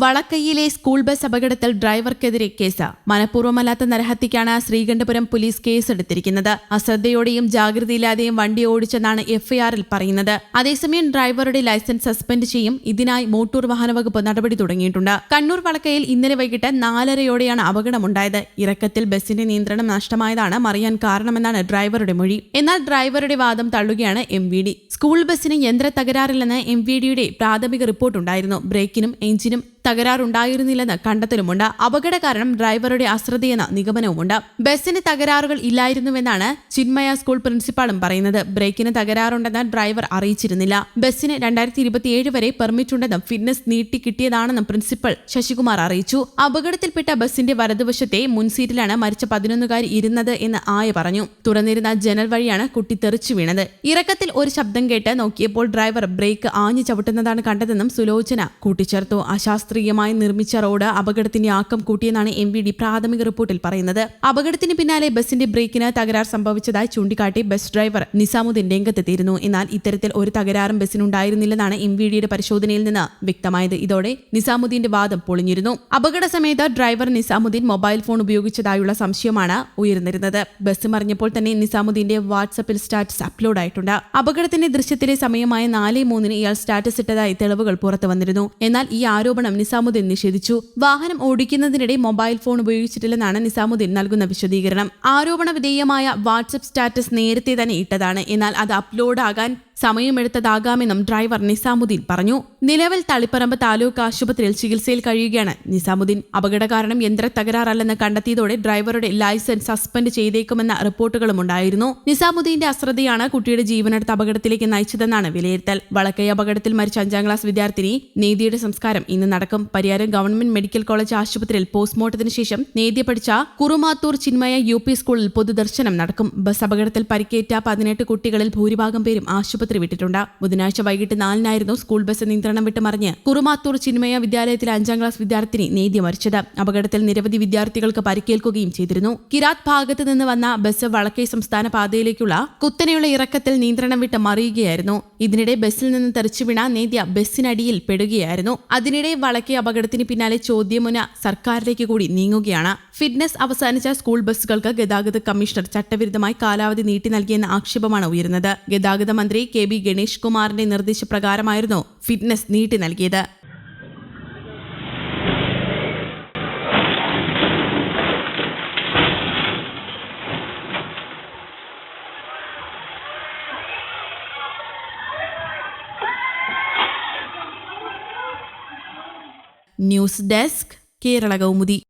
വളക്കയ്യിലെ school bus അപകടത്തിൽ ഡ്രൈവർക്കെതിരെ case. മനഃപൂർവമല്ലാത്ത നരഹത്യക്കാണ് ശ്രീകണ്ഠപുരം പോലീസ് കേസെടുത്തിരിക്കുന്നത്. അശ്രദ്ധയോടെയും ജാഗ്രതയില്ലാതെയും വണ്ടി ഓടിച്ചെന്നാണ് എഫ്ഐആറിൽ പറയുന്നത്. അതേസമയം ഡ്രൈവറുടെ ലൈസൻസ് സസ്പെൻഡ് ചെയ്യും. ഇതിനായി മോട്ടോർ വാഹന വകുപ്പ് നടപടി തുടങ്ങിയിട്ടുണ്ട്. കണ്ണൂർ വളക്കയിൽ ഇന്നലെ വൈകിട്ട് നാലരയോടെയാണ് അപകടമുണ്ടായത്. ഇറക്കത്തിൽ ബസിന്റെ നിയന്ത്രണം നഷ്ടമായതാണ് മറിയാൻ കാരണമെന്നാണ് ഡ്രൈവറുടെ മൊഴി. എന്നാൽ ഡ്രൈവറുടെ വാദം തള്ളുകയാണ് എം സ്കൂൾ ബസിന് യന്ത്ര തകരാറില്ലെന്ന് എം പ്രാഥമിക റിപ്പോർട്ടുണ്ടായിരുന്നു. ബ്രേക്കിനും എഞ്ചിനും തകരാറുണ്ടായിരുന്നില്ലെന്ന് കണ്ടെത്തലുമുണ്ട്. അപകട കാരണം ഡ്രൈവറുടെ അശ്രദ്ധയെന്ന നിഗമനവുമുണ്ട്. ബസിന് തകരാറുകൾ ഇല്ലായിരുന്നുവെന്നാണ് ചിന്മയ സ്കൂൾ പ്രിൻസിപ്പാളും പറയുന്നത്. ബ്രേക്കിന് തകരാറുണ്ടെന്ന് ഡ്രൈവർ അറിയിച്ചിരുന്നില്ല. ബസിന് രണ്ടായിരത്തി ഇരുപത്തിയേഴ് വരെ പെർമിറ്റ് ഉണ്ടെന്നും ഫിറ്റ്നസ് നീട്ടി കിട്ടിയതാണെന്നും പ്രിൻസിപ്പൽ ശശികുമാർ അറിയിച്ചു. അപകടത്തിൽപ്പെട്ട ബസ്സിന്റെ വലതുവശത്തെ മുൻസീറ്റിലാണ് മരിച്ച പതിനൊന്നുകാരി ഇരുന്നത് എന്ന് ആയ പറഞ്ഞു. തുറന്നിരുന്ന ജനൽ വഴിയാണ് കുട്ടി തെറിച്ചു വീണത്. ഇറക്കത്തിൽ ഒരു ശബ്ദം കേട്ട് നോക്കിയപ്പോൾ ഡ്രൈവർ ബ്രേക്ക് ആഞ്ഞു ചവിട്ടുന്നതാണ് കണ്ടതെന്നും സുലോചന കൂട്ടിച്ചേർത്തു. അശാസ്ത്രീയമായി നിർമ്മിച്ച റോഡ് അപകടത്തിന്റെ ആക്കം കൂട്ടിയെന്നാണ് എം വി ഡി പ്രാഥമിക റിപ്പോർട്ടിൽ പറയുന്നത്. അപകടത്തിന് പിന്നാലെ ബസിന്റെ ബ്രേക്കിന് തകരാർ സംഭവിച്ചതായി ചൂണ്ടിക്കാട്ടി ബസ് ഡ്രൈവർ നിസാമുദ്ദീൻ രംഗത്തെത്തിയിരുന്നു. എന്നാൽ ഇത്തരത്തിൽ ഒരു തകരാറും ബസ്സിനുണ്ടായിരുന്നില്ലെന്നാണ് എം വി ഡിയുടെ പരിശോധനയിൽ നിന്ന് വ്യക്തമായത്. ഇതോടെ നിസാമുദ്ദീന്റെ വാദം പൊളിഞ്ഞിരുന്നു. അപകട സമയത്ത് ഡ്രൈവർ നിസാമുദ്ദീൻ മൊബൈൽ ഫോൺ ഉപയോഗിച്ചതായുള്ള സംശയമാണ് ഉയർന്നിരുന്നത്. ബസ് മറിഞ്ഞപ്പോൾ തന്നെ നിസാമുദ്ദീന്റെ വാട്സപ്പിൽ സ്റ്റാറ്റസ് അപ്ലോഡ് ആയിട്ടുണ്ട് അപകടത്തിന്റെ ദൃശ്യത്തിലെ സമയമായ നാല് മൂന്നിന് ഇയാൾ സ്റ്റാറ്റസ് ഇട്ടതായി തെളിവുകൾ പുറത്തു വന്നിരുന്നു എന്നാൽ ഈ ആരോപണം നിസാമുദ്ദീൻ നിഷേധിച്ചു. വാഹനം ഓടിക്കുന്നതിനിടെ മൊബൈൽ ഫോൺ ഉപയോഗിച്ചിട്ടില്ലെന്നാണ് നിസാമുദ്ദീൻ നൽകുന്ന വിശദീകരണം. ആരോപണ വിധേയമായ വാട്സപ്പ് സ്റ്റാറ്റസ് നേരത്തെ തന്നെ ഇട്ടതാണ്. എന്നാൽ അത് അപ്ലോഡ് ആകാൻ സമയമെടുത്തതാകാമെന്നും ഡ്രൈവർ നിസാമുദ്ദീൻ പറഞ്ഞു. നിലവിൽ തളിപ്പറമ്പ് താലൂക്ക് ആശുപത്രിയിൽ ചികിത്സയിൽ കഴിയുകയാണ്. നിസാമുദ്ദീൻ അപകട കാരണം യന്ത്ര തകരാറല്ലെന്ന് കണ്ടെത്തിയതോടെ ഡ്രൈവറുടെ ലൈസൻസ് സസ്പെൻഡ് ചെയ്തേക്കുമെന്ന റിപ്പോർട്ടുകളും ഉണ്ടായിരുന്നു. നിസാമുദ്ദീന്റെ അശ്രദ്ധയാണ് കുട്ടിയുടെ ജീവനെടുത്ത അപകടത്തിലേക്ക് നയിച്ചതെന്നാണ് വിലയിരുത്തൽ. വളക്കൈ അപകടത്തിൽ മരിച്ച അഞ്ചാം ക്ലാസ് വിദ്യാർത്ഥിനി നേതിയുടെ സംസ്കാരം ഇന്ന് നടക്കും. പരിയാരം ഗവൺമെന്റ് മെഡിക്കൽ കോളേജ് ആശുപത്രിയിൽ പോസ്റ്റ്മോർട്ടത്തിന് ശേഷം നീതി പഠിച്ച കുറുമാത്തൂർ ചിന്മയ യു സ്കൂളിൽ പൊതുദർശനം നടക്കും. ബസ് അപകടത്തിൽ പരിക്കേറ്റ പതിനെട്ട് കുട്ടികളിൽ ഭൂരിഭാഗം പേരും ആശുപത്രി വിട്ടിട്ടുണ്ട്. ബുധനാഴ്ച വൈകിട്ട് നാലിനായിരുന്നു സ്കൂൾ ബസ് നിയന്ത്രണം വിട്ട് മറിഞ്ഞ് കുറുമാത്തൂർ ചിന്മയ വിദ്യാലയത്തിലെ അഞ്ചാം ക്ലാസ് വിദ്യാർത്ഥിനി നേദ്യ മരിച്ചത്. അപകടത്തിൽ നിരവധി വിദ്യാർത്ഥികൾക്ക് പരിക്കേൽക്കുകയും ചെയ്തിരുന്നു. കിരാത് ഭാഗത്ത് നിന്ന് വന്ന ബസ് വളക്കേ സംസ്ഥാന പാതയിലേക്കുള്ള കുത്തനെയുള്ള ഇറക്കത്തിൽ നിയന്ത്രണം വിട്ട് മറിയുകയായിരുന്നു. ഇതിനിടെ ബസ്സിൽ നിന്ന് തെറിച്ചു വീണ നേദ്യ ബസ്സിനടിയിൽ പെടുകയായിരുന്നു. അതിനിടെ വളക്കേ അപകടത്തിന് പിന്നാലെ ചോദ്യമുന സർക്കാരിലേക്ക് കൂടി നീങ്ങുകയാണ്. ഫിറ്റ്നസ് അവസാനിച്ച സ്കൂൾ ബസ്സുകൾക്ക് ഗതാഗത കമ്മീഷണർ ചട്ടവിരുദ്ധമായി കാലാവധി നീട്ടി നൽകിയെന്ന ആക്ഷേപമാണ് ഉയരുന്നത്. ഗതാഗത മന്ത്രി കെ ബി ഗണേഷ് കുമാറിന്റെ നിർദ്ദേശപ്രകാരമായിരുന്നു ഫിറ്റ്നസ് നീട്ടി നൽകിയത്. News desk Kerala Kaumudi.